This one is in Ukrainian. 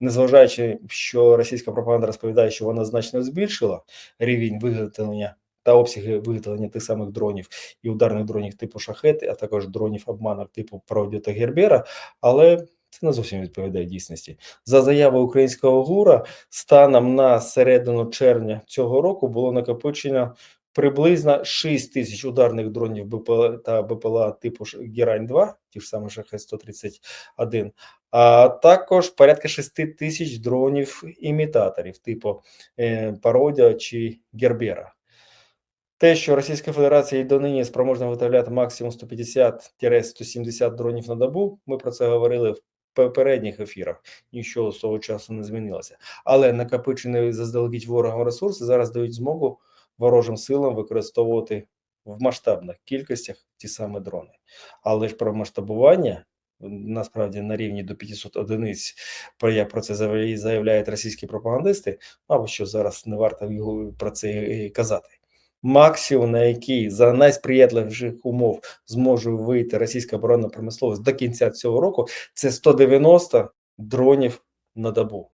незважаючи, що російська пропаганда розповідає, що вона значно збільшила рівень виготовлення та обсяги виготовлення тих самих дронів і ударних дронів типу шахет, а також дронів обманок типу Проводю та Гербера, але це не зовсім відповідає дійсності. За заявою українського ГУРа, станом на середину червня цього року було накопичено приблизно 6 тисяч ударних дронів БПЛА та БПЛА типу Ш- Герань-2, ті ж самі шахет 131, а також порядка 6 тисяч дронів імітаторів типу е, Пародя чи Гербера. Те, що Російська Федерація і донині спроможна виготовляти максимум 150-170 дронів на добу, ми про це говорили в попередніх ефірах. Нічого з того часу не змінилося. Але накопичені заздалегідь ворогом ресурси зараз дають змогу ворожим силам використовувати в масштабних кількостях ті самі дрони. Але ж про масштабування насправді на рівні до 500 одиниць, про як про це заявляють російські пропагандисти, мабуть, що зараз не варто його про це казати. Максимум, на який за найсприятливіших умов зможе вийти російська оборонна промисловість до кінця цього року, це 190 дронів на добу.